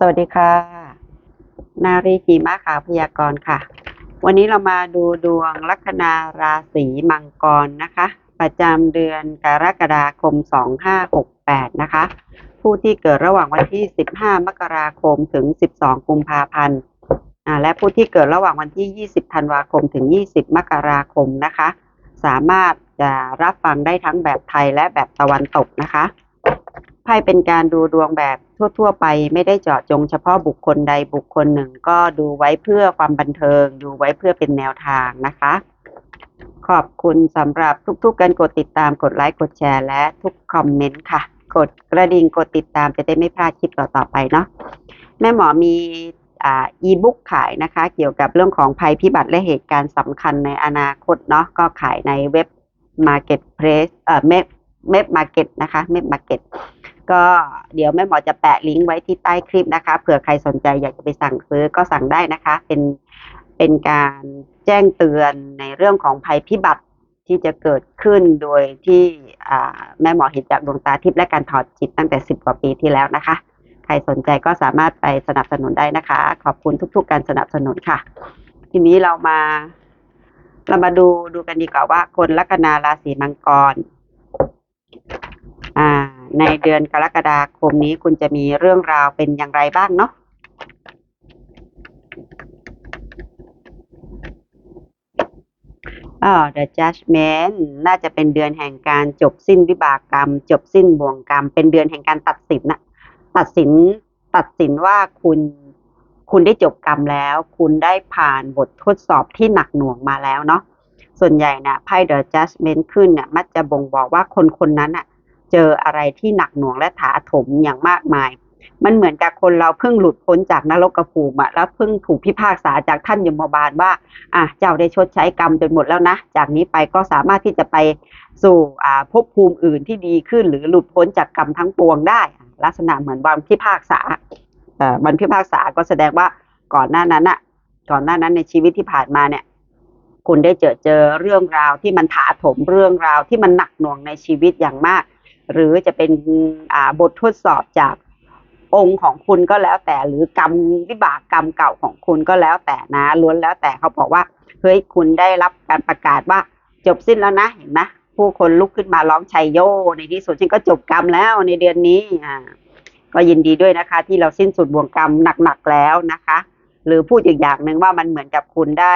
สวัสดีค่ะ นารีกีมาขาวพยากรณ์ค่ะ วันนี้เรามาดูดวงลัคนาราศีมังกรนะคะ ประจำเดือนกรกฎาคม 2568 นะคะ ผู้ที่เกิดระหว่างวันที่ 15 มกราคมถึง 12 กุมภาพันธ์และผู้ที่เกิดระหว่างวันที่ 20 ธันวาคมถึง 20 มกราคมนะคะ สามารถจะรับฟังได้ทั้งแบบไทยและแบบตะวันตกนะคะไพ่เป็นการดูดวงแบบ ทั่ว ๆ ไปไม่ได้เจาะจงเฉพาะบุคคลใดบุคคลหนึ่ง ก็ดูไว้เพื่อความบันเทิง ดูไว้เพื่อเป็นแนวทางนะคะ ขอบคุณสำหรับทุกๆการกดติดตามกดไลค์กดแชร์และทุกคอมเมนต์ค่ะ กดกระดิ่งกดติดตามจะได้ไม่พลาดคลิปต่อๆไปเนาะแม่หมอมีอีบุ๊กขายนะคะ เกี่ยวกับเรื่องของภัยพิบัติและเหตุการณ์สำคัญในอนาคตเนาะก็ขายในเว็บ Marketplace เอ่อเม็บเม็บมาร์เก็ตนะคะเม็บมาร์เก็ต ก็เดี๋ยวแม่หมอจะแปะลิงก์ไว้ที่ใต้คลิปนะคะ เผื่อใครสนใจอยากจะไปสั่งซื้อก็สั่งได้นะคะ เป็นเป็นการแจ้งเตือนในเรื่องของภัยพิบัติที่จะเกิดขึ้นโดยที่แม่หมอเห็นจากดวงตาทิพย์และการถอดจิตตั้งแต่สิบกว่าปีที่แล้วนะคะ ใครสนใจก็สามารถไปสนับสนุนได้นะคะ ขอบคุณทุก ๆ การสนับสนุนค่ะ ทีนี้เรามา เรามาดูดูกันดีกว่าว่าคนลัคนาราศีมังกร ในเดือนกรกฎาคมนี้คุณจะมีเรื่องราวเป็นอย่างไรบ้างเนาะอ่า The Judgment น่าจะเป็นเดือนแห่งการจบสิ้นวิบากกรรม จบสิ้นบ่วงกรรม เป็นเดือนแห่งการตัดสินนะตัดสินตัดสินว่าคุณคุณได้จบกรรมแล้ว คุณได้ผ่านบททดสอบที่หนักหน่วงมาแล้วเนาะส่วนใหญ่นะไพ่ The Judgment ขึ้นเนี่ยมักจะบ่งบอกว่าคนคนนั้นอะ เจออะไรที่หนักหน่วงและถาถมอย่างมากมาย มันเหมือนกับคนเราเพิ่งหลุดพ้นจากนรกภูมิอะแล้วเพิ่งถูกพิพากษาจากท่านยมบาลว่าอะเจ้าได้ชดใช้กรรมจนหมดแล้วนะ จากนี้ไปก็สามารถที่จะไปสู่อ่าภพภูมิอื่นที่ดีขึ้น หรือหลุดพ้นจากกรรมทั้งปวงได้ ลักษณะเหมือนวันพิพากษาเอ่อวันพิพากษาก็แสดงว่าก่อนหน้านั้นอะก่อนหน้านั้นในชีวิตที่ผ่านมาเนี่ยคุณได้เจอเจอเรื่องราวที่มันถาถมเรื่องราวที่มันหนักหน่วงในชีวิตอย่างมาก หรือจะเป็นบททดสอบจากองค์ของคุณก็แล้วแต่หรือกรรมวิบากกรรมเก่าของคุณก็แล้วแต่นะล้วนแล้วแต่เขาบอกว่าเฮ้ยคุณได้รับการประกาศว่าจบสิ้นแล้วนะเห็นไหมผู้คนลุกขึ้นมาร้องชัยโย ในที่สุดฉันก็จบกรรมแล้วในเดือนนี้อ่าก็ยินดีด้วยนะคะ ที่เราสิ้นสุดบ่วงกรรมหนักๆแล้วนะคะ หรือพูดอีกอย่างหนึ่งว่ามันเหมือนกับคุณได้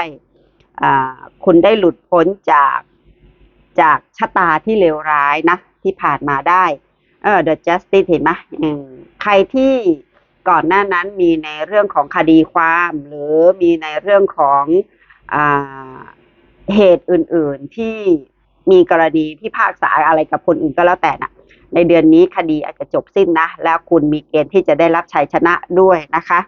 อ่าคุณได้หลุดพ้นจากจากชะตาที่เลวร้ายนะ ที่ผ่านมาได้เออ The Justice เห็นไหมใครที่ก่อนหน้านั้นมีในเรื่องของคดีความ หรือมีในเรื่องของอเหตุอื่น ๆ ที่มีกรณีพิพากษาอะไรกับคนอื่นก็แล้วแต่นะในเดือนนี้คดีอาจจะจบสิ้นนะ แล้วคุณมีเกณฑ์ที่จะได้รับชัยชนะด้วยนะคะ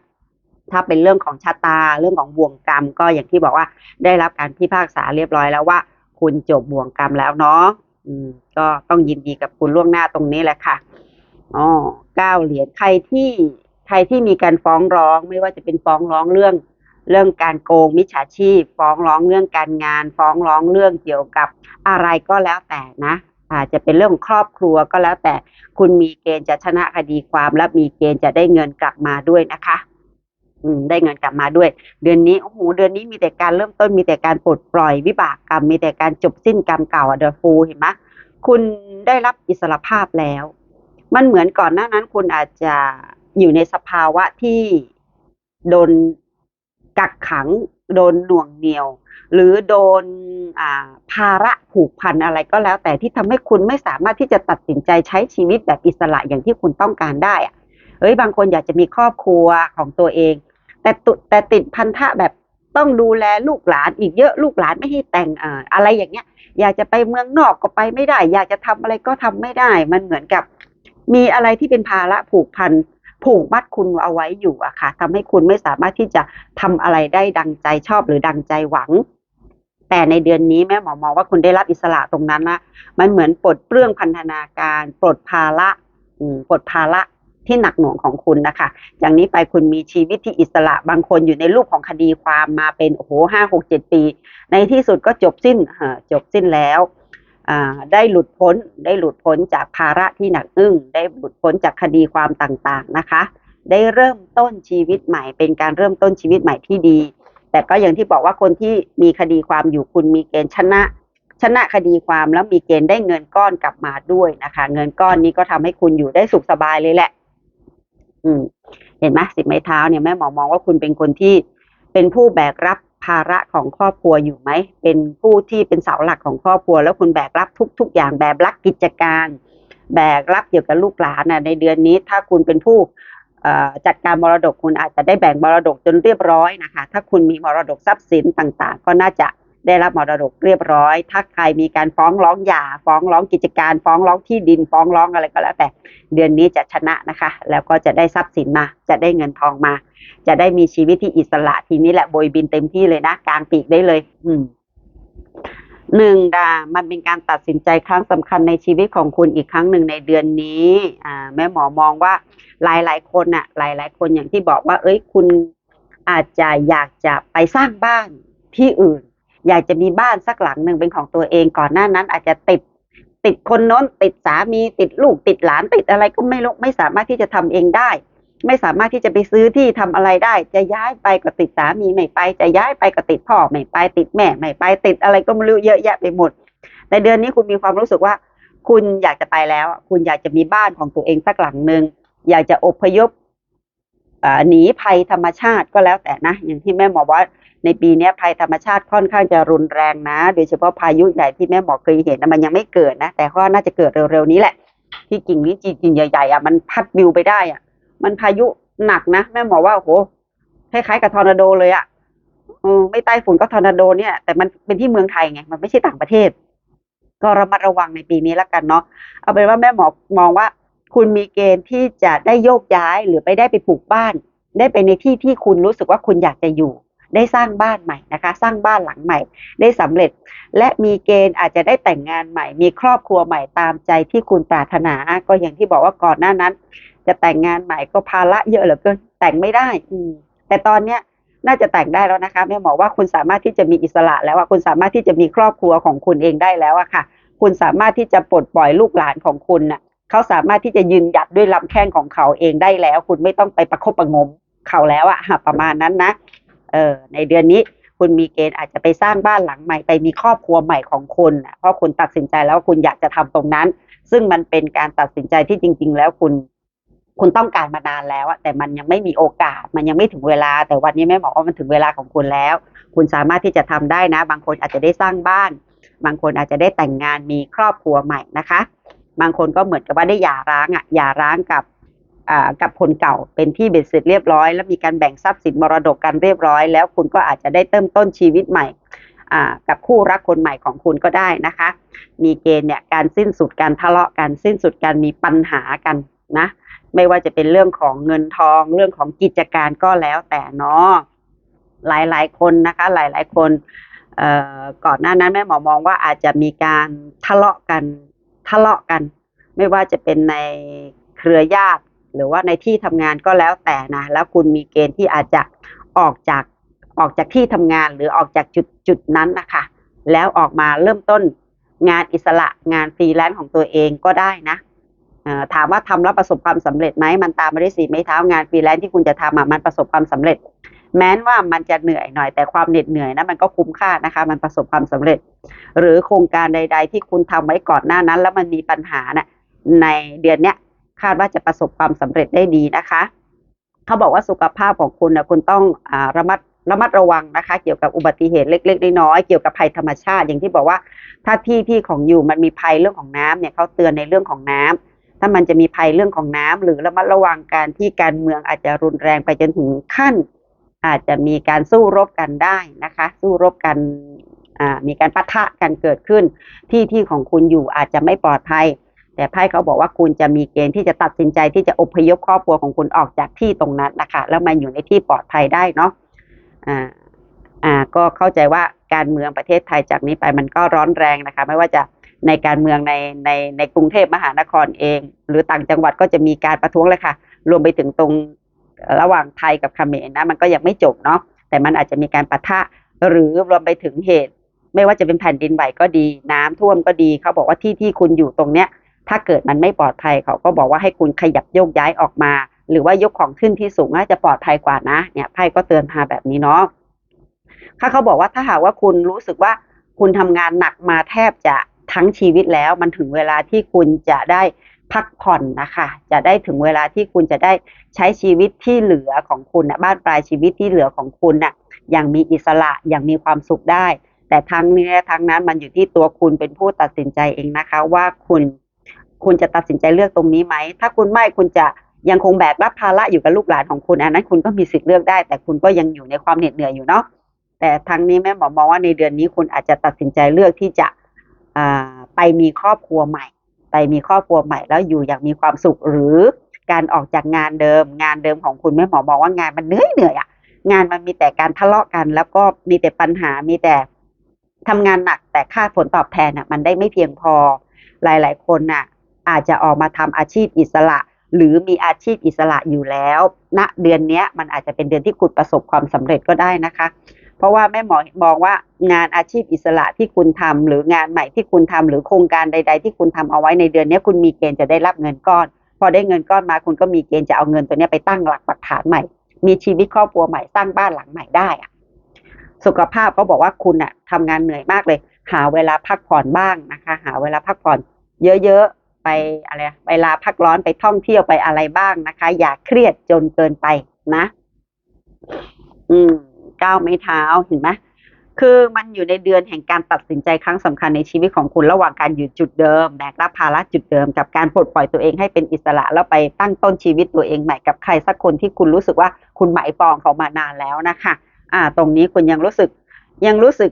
ถ้าเป็นเรื่องของชะตาเรื่องของบ่วงกรรม ก็อย่างที่บอกว่าได้รับการพิพากษาเรียบร้อยแล้วว่า คุณจบบ่วงกรรมแล้วเนาะ อืมก็ต้องยินดีกับคุณล่วงหน้าตรงนี้แหละค่ะอ๋อเก้าเหรียญใครที่ใครที่มีการฟ้องร้อง ไม่ว่าจะเป็นฟ้องร้องเรื่องเรื่องการโกงมิจฉาชีพ ฟ้องร้องเรื่องการงาน ฟ้องร้องเรื่องเกี่ยวกับอะไรก็แล้วแต่นะอาจจะเป็นเรื่องของครอบครัวก็แล้วแต่คุณมีเกณฑ์จะชนะคดีความและมีเกณฑ์จะได้เงินกลับมาด้วยนะคะ อืมได้เงินกลับมาด้วย เดือนนี้โอ้โหเดือนนี้มีแต่การเริ่มต้นมีแต่การปลดปล่อยวิบากกรรม มีแต่การจบสิ้นกรรมเก่าอะเดอฟูเห็นไหมคุณได้รับอิสรภาพแล้ว มันเหมือนก่อนหน้านั้น คุณอาจจะอยู่ในสภาวะที่โดนกักขัง โดนหน่วงเหนี่ยว หรือโดนอ่าภาระผูกพันอะไรก็แล้ว แต่ที่ทำให้คุณไม่สามารถที่จะตัดสินใจใช้ชีวิตแบบอิสระอย่างที่คุณต้องการได้อะเอ้ยบางคนอยากจะมีครอบครัวของตัวเอง แต่ตุแต่ติดพันธะแบบต้องดูแลลูกหลานอีกเยอะลูกหลานไม่ให้แต่งอ่อะไรอย่างเงี้ย อยากจะไปเมืองนอกก็ไปไม่ได้ อยากจะทำอะไรก็ทำไม่ได้ มันเหมือนกับ มีอะไรที่เป็นภาระผูกพันผูกมัดคุณเอาไว้อยู่อะค่ะทำให้คุณไม่สามารถที่จะทำอะไรได้ดังใจชอบหรือดังใจหวัง แต่ในเดือนนี้แม่หมอมองว่าคุณได้รับอิสระตรงนั้นนะมันเหมือนปลดเปลื้องพันธนาการ ปลดภาระอืมปลดภาระ ที่หนักหน่วงของคุณนะคะจากนี้ไปคุณมีชีวิตที่อิสระบางคนอยู่ในรูปของคดีความมาเป็นโอ้โหห้าหกเจ็ดปี ในที่สุดก็จบสิ้นจบสิ้นแล้วได้หลุดพ้นได้หลุดพ้นจากภาระที่หนักอึ้ง ได้หลุดพ้นจากคดีความต่างๆนะคะ ได้เริ่มต้นชีวิตใหม่ เป็นการเริ่มต้นชีวิตใหม่ที่ดี แต่ก็อย่างที่บอกว่าคนที่มีคดีความอยู่คุณมีเกณฑ์ชนะ ชนะคดีความแล้วมีเกณฑ์ได้เงินก้อนกลับมาด้วยนะคะ เงินก้อนนี้ก็ทำให้คุณอยู่ได้สุขสบายเลยแหละ อืมเห็นไหมสิบไม้เท้าเนี่ยแม่หมอมองว่าคุณเป็นคนที่เป็นผู้แบกรับภาระของครอบครัวอยู่ไหม เป็นผู้ที่เป็นเสาหลักของครอบครัว แล้วคุณแบกรับทุก ๆ อย่างแบกรับกิจการ แบกรับเกี่ยวกับลูกหลานนะในเดือนนี้ ถ้าคุณเป็นผู้จัดการมรดกคุณอาจจะได้แบ่งมรดกจนเรียบร้อยนะคะ ถ้าคุณมีมรดกทรัพย์สินต่างๆ ก็น่าจะ ได้รับมรดกเรียบร้อย ถ้าใครมีการฟ้องร้องหย่า ฟ้องร้องกิจการ ฟ้องร้องที่ดิน ฟ้องร้องอะไรก็แล้วแต่ เดือนนี้จะชนะนะคะ แล้วก็จะได้ทรัพย์สินมา จะได้เงินทองมา จะได้มีชีวิตที่อิสระทีนี้แหละโบยบินเต็มที่เลยนะกลางปีกได้เลย อืมหนึ่งดามันเป็นการตัดสินใจครั้งสำคัญในชีวิตของคุณอีกครั้งหนึ่งในเดือนนี้อ่าแม่หมอมองว่าหลายๆคนน่ะ หลายๆคนอย่างที่บอกว่า เอ้ยคุณอาจจะอยากจะไปสร้างบ้านที่อื่น อยากจะมีบ้านสักหลังหนึ่งเป็นของตัวเองก่อนหน้านั้นอาจจะติดติดคนโน้นติดสามีติดลูกติดหลานติดอะไรก็ไม่รู้ไม่สามารถที่จะทำเองได้ ไม่สามารถที่จะไปซื้อที่ทำอะไรได้ จะย้ายไปก็ติดสามีไม่ไป จะย้ายไปก็ติดพ่อไม่ไป ติดแม่ไม่ไป ติดอะไรก็ไม่รู้เยอะแยะไปหมด แต่เดือนนี้คุณมีความรู้สึกว่า คุณอยากจะไปแล้ว คุณอยากจะมีบ้านของตัวเองสักหลังหนึ่งอยากจะอพยพ หนีภัยธรรมชาติก็แล้วแต่นะ อย่างที่แม่หมอว่าในปีนี้ภัยธรรมชาติค่อนข้างจะรุนแรงนะ โดยเฉพาะพายุใหญ่ที่แม่หมอเคยเห็นนะมันยังไม่เกิดนะ แต่ก็น่าจะเกิดเร็วๆนี้แหละ ที่กิ่งนี้จริงๆใหญ่ๆอะมันพัดวิวไปได้อะ มันพายุหนักนะแม่หมอว่าโอ้โหคล้ายๆกับทอร์นาโดเลยอะเออไม่ใต้ฝุ่นก็ทอร์นาโดเนี่ย แต่มันเป็นที่เมืองไทยไงมันไม่ใช่ต่างประเทศ ก็ระมัดระวังในปีนี้แล้วกันเนาะเอาเป็นว่าแม่หมอมองว่า คุณมีเกณฑ์ที่จะได้โยกย้ายหรือไปได้ไปปลูกบ้าน ได้ไปในที่ที่คุณรู้สึกว่าคุณอยากจะอยู่ ได้สร้างบ้านใหม่นะคะ สร้างบ้านหลังใหม่ ได้สำเร็จ และมีเกณฑ์อาจจะได้แต่งงานใหม่ มีครอบครัวใหม่ตามใจที่คุณปรารถนา ก็อย่างที่บอกว่าก่อนหน้านั้น จะแต่งงานใหม่ก็ภาระเยอะเหลือเกินแต่งไม่ได้ อืมแต่ตอนเนี้ยน่าจะแต่งได้แล้วนะคะแม่หมอว่าคุณสามารถที่จะมีอิสระแล้วอะคุณสามารถที่จะมีครอบครัวของคุณเองได้แล้วอะค่ะ คุณสามารถที่จะปลดปล่อยลูกหลานของคุณน่ะ เขาสามารถที่จะยืนหยัดด้วยลำแข้งของเขาเองได้แล้ว คุณไม่ต้องไปประคบประงมเขาแล้วอะประมาณนั้นนะเออในเดือนนี้คุณมีเกณฑ์อาจจะไปสร้างบ้านหลังใหม่ไปมีครอบครัวใหม่ของคุณเพราะคุณตัดสินใจแล้วว่าคุณอยากจะทำตรงนั้น ซึ่งมันเป็นการตัดสินใจที่จริง ๆ แล้วคุณคุณต้องการมานานแล้วอะแต่มันยังไม่มีโอกาส มันยังไม่ถึงเวลา แต่วันนี้แม่บอกว่ามันถึงเวลาของคุณแล้ว คุณสามารถที่จะทำได้นะ บางคนอาจจะได้สร้างบ้าน บางคนอาจจะได้แต่งงานมีครอบครัวใหม่นะคะ บางคนก็เหมือนกับว่าได้หย่าร้างอะหย่าร้างกับอ่ากับคนเก่าเป็นที่เบ็ดเสร็จเรียบร้อย แล้วมีการแบ่งทรัพย์สินมรดกกันเรียบร้อย แล้วคุณก็อาจจะได้เริ่มต้นชีวิตใหม่อ่ากับคู่รักคนใหม่ของคุณก็ได้นะคะ มีเกณฑ์เนี่ยการสิ้นสุดการทะเลาะกันสิ้นสุดการมีปัญหากันนะไม่ว่าจะเป็นเรื่องของเงินทอง เรื่องของกิจการก็แล้วแต่เนาะหลายๆคนนะคะ หลายๆคนเอ่อก่อนหน้านั้นแม่หมอมองว่าอาจจะมีการทะเลาะกัน ทะเลาะกัน ไม่ว่าจะเป็นในเครือญาติ หรือว่าในที่ทำงานก็แล้วแต่นะแล้วคุณมีเกณฑ์ที่อาจจะออกจากออกจากที่ทำงานหรือออกจากจุดจุดนั้นนะคะแล้วออกมาเริ่มต้นงานอิสระงานฟรีแลนซ์ของตัวเองก็ได้นะถามว่าทำแล้วประสบความสำเร็จไหมมันตามมาด้วยสีไม้เท้างานฟรีแลนซ์ที่คุณจะทำมันประสบความสำเร็จ แม้นว่ามันจะเหนื่อยหน่อยแต่ความเหน็ดเหนื่อยนะมันก็คุ้มค่านะคะ มันประสบความสำเร็จ หรือโครงการใด ๆ ที่คุณทำไว้ก่อนหน้านั้น แล้วมันมีปัญหาน่ะในเดือนเนี้ยคาดว่าจะประสบความสำเร็จได้ดีนะคะ เขาบอกว่าสุขภาพของคุณนะคุณต้องอระมัดระมัดระวังนะคะ เกี่ยวกับอุบัติเหตุเล็กๆน้อยๆเกี่ยวกับภัยธรรมชาติ อย่างที่บอกว่า ถ้าที่ที่ของอยู่มันมีภัยเรื่องของน้ำเนี่ยเขาเตือนในเรื่องของน้ำถ้ามันจะมีภัยเรื่องของน้ำหรือระมัดระวังการที่การเมืองอาจจะรุนแรงไปจนถึงขั้น อาจจะมีการสู้รบกันได้นะคะ สู้รบกันมีการปะทะกันเกิดขึ้น ที่ที่ของคุณอยู่อาจจะไม่ปลอดภัย แต่ไพ่เขาบอกว่าคุณจะมีเกณฑ์ที่จะตัดสินใจที่จะอพยพครอบครัวของคุณออกจากที่ตรงนั้นนะคะแล้วมาอยู่ในที่ปลอดภัยได้เนาะอ่าอ่าก็เข้าใจว่าการเมืองประเทศไทยจากนี้ไปมันก็ร้อนแรงนะคะ ไม่ว่าจะในการเมืองในในในกรุงเทพมหานครเอง หรือต่างจังหวัดก็จะมีการประท้วงเลยค่ะ รวมไปถึงตรง ระหว่างไทยกับเขมรนะมันก็ยังไม่จบเนาะแต่มันอาจจะมีการปะทะหรือรวมไปถึงเหตุ ไม่ว่าจะเป็นแผ่นดินไหวก็ดี น้ำท่วมก็ดี เขาบอกว่าที่ที่คุณอยู่ตรงเนี้ยถ้าเกิดมันไม่ปลอดภัยเขาก็บอกว่าให้คุณขยับโยกย้ายออกมา หรือว่ายกของขึ้นที่สูงน่าจะปลอดภัยกว่านะเนี่ยไพ่ก็เตือนมาแบบนี้เนาะถ้าเขาบอกว่าถ้าหากว่าคุณรู้สึกว่าคุณทำงานหนักมาแทบจะทั้งชีวิตแล้ว มันถึงเวลาที่คุณจะได้ พักผ่อนนะคะ จะได้ถึงเวลาที่คุณจะได้ใช้ชีวิตที่เหลือของคุณนะบ้านปลายชีวิตที่เหลือของคุณน่ะอย่างมีอิสระอย่างมีความสุขได้ แต่ทั้งนี้ทั้งนั้นมันอยู่ที่ตัวคุณเป็นผู้ตัดสินใจเองนะคะ ว่าคุณคุณจะตัดสินใจเลือกตรงนี้ไหม ถ้าคุณไม่คุณจะยังคงแบกรับภาระอยู่กับลูกหลานของคุณอันนั้นคุณก็มีสิทธิ์เลือกได้ แต่คุณก็ยังอยู่ในความเหน็ดเหนื่อยอยู่เนาะแต่ทั้งนี้แม่หมอมองว่าในเดือนนี้คุณอาจจะตัดสินใจเลือกที่จะไปมีครอบครัวใหม่ ไปมีครอบครัวใหม่แล้วอยู่อย่างมีความสุขหรือการออกจากงานเดิม งานเดิมของคุณแม่หมอมองว่างานมันเหนื่อยเหนื่อยอะงานมันมีแต่การทะเลาะกัน แล้วก็มีแต่ปัญหามีแต่ทำงานหนักแต่ค่าผลตอบแทนอะมันได้ไม่เพียงพอหลาย ๆ คนน่ะอาจจะออกมาทำอาชีพอิสระ หรือมีอาชีพอิสระอยู่แล้วณเดือนเนี้ยมันอาจจะเป็นเดือนที่คุณประสบความสำเร็จก็ได้นะคะ เพราะว่าแม่หมอมองว่างานอาชีพอิสระที่คุณทำหรืองานใหม่ที่คุณทำหรือโครงการใด ๆ ที่คุณทำเอาไว้ในเดือนนี้คุณมีเกณฑ์จะได้รับเงินก้อน พอได้เงินก้อนมาคุณก็มีเกณฑ์จะเอาเงินตัวนี้ไปตั้งหลักปักฐานใหม่ มีชีวิตครอบครัวใหม่สร้างบ้านหลังใหม่ได้อะสุขภาพก็บอกว่าคุณอะทำงานเหนื่อยมากเลย หาเวลาพักผ่อนบ้างนะคะ หาเวลาพักผ่อน เยอะๆไปอะไรเวลาพักร้อนไปท่องเที่ยวไปอะไรบ้างนะคะ อย่าเครียดจนเกินไปนะ อืม ก้าวไม่เท้าเห็นไหมคือมันอยู่ในเดือนแห่งการตัดสินใจครั้งสำคัญในชีวิตของคุณระหว่างการอยู่จุดเดิมแบกรับภาระจุดเดิม กับการปลดปล่อยตัวเองให้เป็นอิสระแล้วไปตั้งต้นชีวิตตัวเองใหม่กับใครสักคนที่คุณรู้สึกว่าคุณหมายปองเขามานานแล้วนะคะอ่า ตรงนี้คุณยังรู้สึก ยังรู้สึก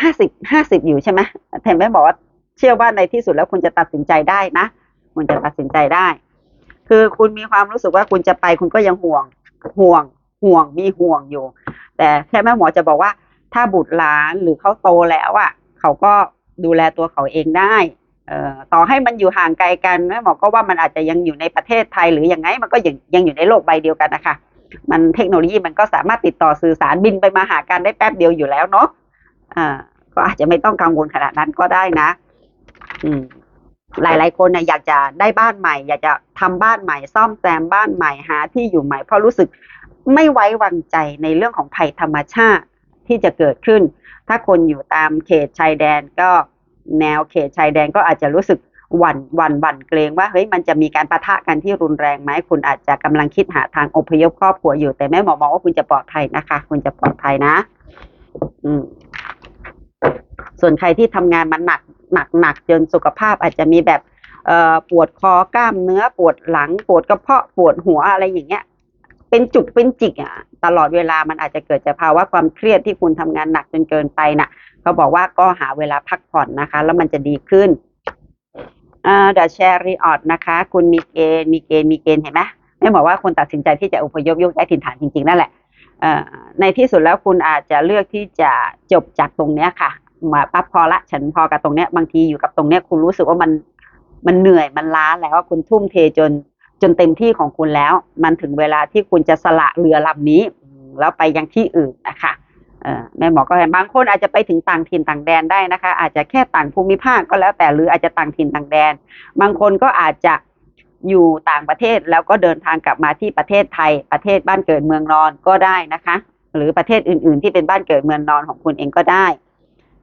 ห้าสิบห้าสิบอยู่ใช่ไหมแถมแม่บอกว่าเชื่อว่าในที่สุดแล้วคุณจะตัดสินใจได้นะ คุณจะตัดสินใจได้ คือคุณมีความรู้สึกว่าคุณจะไปคุณก็ยังห่วงห่วงห่วงมีห่วงอยู่ แต่แค่แม่หมอจะบอกว่า ถ้าบุตรหลานหรือเขาโตแล้วอะเขาก็ดูแลตัวเขาเองได้ต่อให้มันอยู่ห่างไกลกันแม่หมอก็ว่ามันอาจจะยังอยู่ในประเทศไทยหรือยังไงมันก็ยังยังอยู่ในโลกใบเดียวกันนะคะมันเทคโนโลยีมันก็สามารถติดต่อสื่อสารบินไปมาหากันได้แป๊บเดียวอยู่แล้วเนาะอ่าก็อาจจะไม่ต้องกังวลขนาดนั้นก็ได้นะ อืม หลาย ๆ คนเนี่ยอยากจะได้บ้านใหม่ อยากจะทำบ้านใหม่ ซ่อมแซมบ้านใหม่หาที่อยู่ใหม่ เพราะรู้สึกไม่ไว้วางใจในเรื่องของภัยธรรมชาติที่จะเกิดขึ้น ถ้าคนอยู่ตามเขตชายแดนก็แนวเขตชายแดนก็อาจจะรู้สึกหวั่นหวั่นหวั่นเกรงว่าเฮ้ยมันจะมีการปะทะกันที่รุนแรงไหมคุณอาจจะกำลังคิดหาทางอพยพครอบครัวอยู่แต่แม่หมอมองว่าคุณจะปลอดภัยนะคะ คุณจะปลอดภัยนะ อืม ส่วนใครที่ทำงานมันหนักหนักหนักจนสุขภาพอาจจะมีแบบปวดคอกล้ามเนื้อปวดหลัง ปวดกระเพาะปวดหัวอะไรอย่างเงี้ย เป็นจุกเป็นจิกอะตลอดเวลามันอาจจะเกิดจากภาวะความเครียดที่คุณทำงานหนักจนเกินไปน่ะเขาบอกว่าก็หาเวลาพักผ่อนนะคะ แล้วมันจะดีขึ้นเดอะแชริออตนะคะ คุณมีเกณฑ์มีเกณฑ์มีเกณฑ์เห็นไหมไม่บอกว่าคุณตัดสินใจที่จะอพยพยกย้ายถิ่นฐานจริงๆนั่นแหละในที่สุดแล้วคุณอาจจะเลือกที่จะจบจากตรงเนี้ยค่ะ มาปั๊บพอละ ฉันพอกับตรงเนี้ยบางทีอยู่กับตรงเนี้ยคุณรู้สึกว่ามันมันเหนื่อยมันล้าแล้วว่าคุณทุ่มเทจนจนเต็มที่ของคุณแล้ว มันถึงเวลาที่คุณจะสละเรือลำนี้ แล้วไปยังที่อื่นนะคะแม่หมอก็เห็นบางคนอาจจะไปถึงต่างถิ่นต่างแดนได้นะคะ อาจจะแค่ต่างภูมิภาคก็แล้วแต่หรืออาจจะต่างถิ่นต่างแดน บางคนก็อาจจะอยู่ต่างประเทศแล้วก็เดินทางกลับมาที่ประเทศไทย ประเทศบ้านเกิดเมืองนอนก็ได้นะคะ หรือประเทศอื่น ๆ ที่เป็นบ้านเกิดเมืองนอนของคุณเองก็ได้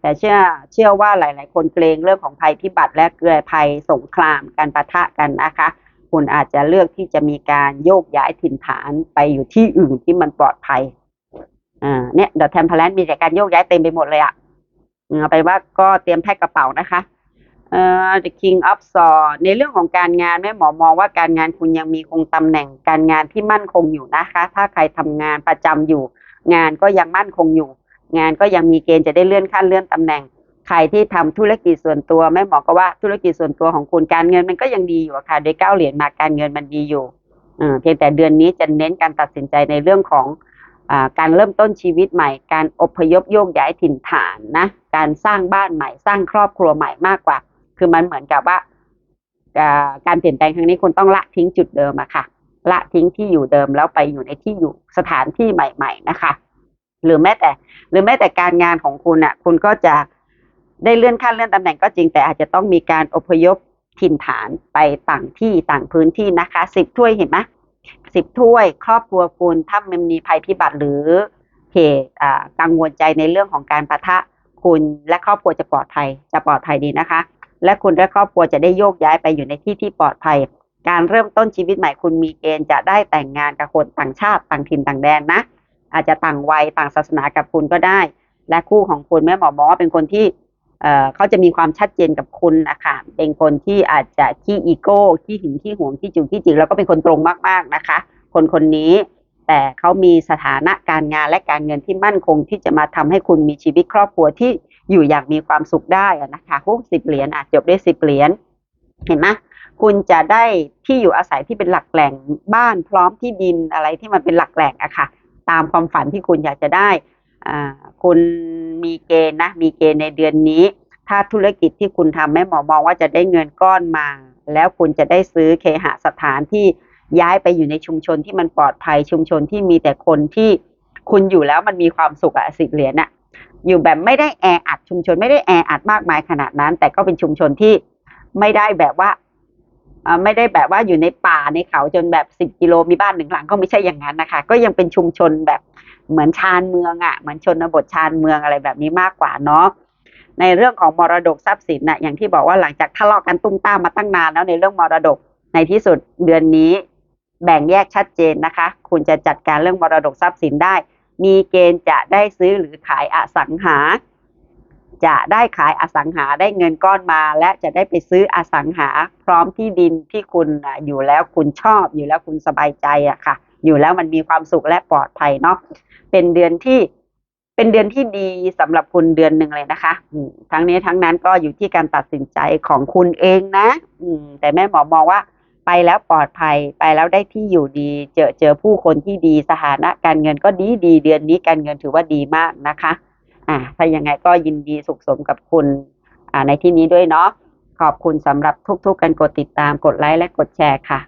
แต่เชื่อเชื่อว่าหลาย ๆ คนเกรงเรื่องของภัยพิบัติและเกลือภัยสงครามการปะทะกันนะคะ คุณอาจจะเลือกที่จะมีการโยกย้ายถิ่นฐานไปอยู่ที่อื่นที่มันปลอดภัยอ่าเนี่ยเดอะแทมเพลนมีแต่การโยกย้ายเต็มไปหมดเลยอะ่ะเอาไปว่าก็เตรียมแพ็คกระเป๋านะคะเอ่อ The King of Swords ในเรื่องของการงานแม่หมอมองว่าการงานคุณยังมีคงตำแหน่งการงานที่มั่นคงอยู่นะคะ ถ้าใครทำงานประจำอยู่ งานก็ยังมั่นคงอยู่ งานก็ยังมีเกณฑ์จะได้เลื่อนขั้นเลื่อนตำแหน่ง ใครที่ทำธุรกิจส่วนตัวแม่หมอก็ว่าธุรกิจส่วนตัวของคุณการเงินมันก็ยังดีอยู่ค่ะโดยเก้าเหรียญมาการเงินมันดีอยู่เพียงแต่เดือนนี้จะเน้นการตัดสินใจในเรื่องของอการเริ่มต้นชีวิตใหม่ การอพยพโยกย้ายถิ่นฐานนะการสร้างบ้านใหม่ สร้างครอบครัวใหม่มากกว่า คือมันเหมือนกับว่าอ่าการเปลี่ยนแปลงครั้งนี้คุณต้องละทิ้งจุดเดิมอะค่ะ ละทิ้งที่อยู่เดิมแล้วไปอยู่ในที่อยู่สถานที่ใหม่ ๆ นะคะ หรือแม้แต่ หรือแม้แต่การงานของคุณอะ คุณก็จะได้เลื่อนขั้นเลื่อนตำแหน่งก็จริงแต่อาจจะต้องมีการอพยพถิ่นฐานไปต่างที่ต่างพื้นที่นะคะสิบถ้วยเห็นไหมสิบถ้วยครอบครัวคุณถ้ามันมีภัยพิบัติหรือเหตุกังวลใจในเรื่องของการประทะคุณและครอบครัวจะปลอดภัยจะปลอดภัยดีนะคะ และคุณและครอบครัวจะได้โยกย้ายไปอยู่ในที่ที่ปลอดภัย การเริ่มต้นชีวิตใหม่คุณมีเกณฑ์จะได้แต่งงานกับคนต่างชาติต่างถิ่นต่างแดนนะ อาจจะต่างวัยต่างศาสนากับคุณก็ได้ และคู่ของคุณแม่หมอบอกว่าเป็นคนที่เอ่อเขาจะมีความชัดเจนกับคุณนะคะเป็นคนที่อาจจะขี้อีโก้ขี้หึงขี้หวงขี้จุกขี้จิกแล้วก็เป็นคนตรงมากๆนะคะ คนคนนี้ แต่เขามีสถานะการงานและการเงินที่มั่นคงที่จะมาทำให้คุณมีชีวิตครอบครัวที่อยู่อย่างมีความสุขได้นะคะคู่สิบเหรียญอะจบด้วยสิบเหรียญเห็นไหมคุณจะได้ที่อยู่อาศัยที่เป็นหลักแหล่งบ้านพร้อมที่ดินอะไรที่มันเป็นหลักแหล่งอะค่ะ ตามความฝันที่คุณอยากจะได้คุณมีเกณฑ์นะมีเกณฑ์ในเดือนนี้ ถ้าธุรกิจที่คุณทำแม่หมอมองว่าจะได้เงินก้อนมา แล้วคุณจะได้ซื้อเคหสถานที่ย้ายไปอยู่ในชุมชนที่มันปลอดภัยชุมชนที่มีแต่คนที่คุณอยู่แล้วมันมีความสุขอะสิบเหรียญอะอยู่แบบไม่ได้แออัดชุมชนไม่ได้แออัดมากมายขนาดนั้น แต่ก็เป็นชุมชนที่ไม่ได้แบบว่า ไม่ได้แบบว่าอยู่ในป่าในเขาจนแบบสิบกิโลมีบ้านหนึ่งหลังก็ไม่ใช่อย่างนั้นนะคะ ก็ยังเป็นชุมชนแบบเหมือนชานเมืองอะ่ะเหมือนชนบทชานเมืองอะไรแบบนี้มากกว่าเนาะในเรื่องของมรดกทรัพย์สินน่ะอย่างที่บอกว่าหลังจากทะเลาะกันตุ้มต้ามมาตั้งนานแล้วในเรื่องมรดกในที่สุดเดือนนี้ แบ่งแยกชัดเจนนะคะ คุณจะจัดการเรื่องมรดกทรัพย์สินได้ มีเกณฑ์จะได้ซื้อหรือขายอสังหา จะได้ขายอสังหาได้เงินก้อนมา และจะได้ไปซื้ออสังหา พร้อมที่ดินที่คุณอยู่แล้วคุณชอบอยู่แล้วคุณสบายใจอะค่ะ อยู่แล้วมันมีความสุขและปลอดภัยเนาะเป็นเดือนที่เป็นเดือนที่ดีสำหรับคุณเดือนหนึ่งเลยนะคะทั้งนี้ทั้งนั้นก็อยู่ที่การตัดสินใจของคุณเองนะ อืม แต่แม่หมอมองว่าไปแล้วปลอดภัยไปแล้วได้ที่อยู่ดี เจอเจอผู้คนที่ดีสถานะการเงินก็ดีดีเดือนนี้การเงินถือว่าดีมากนะคะ อ่าถ้ายังไงก็ยินดีสุขสมกับคุณอ่าในที่นี้ด้วยเนาะขอบคุณสำหรับทุกๆการกดติดตามกดไลค์และกดแชร์ค่ะ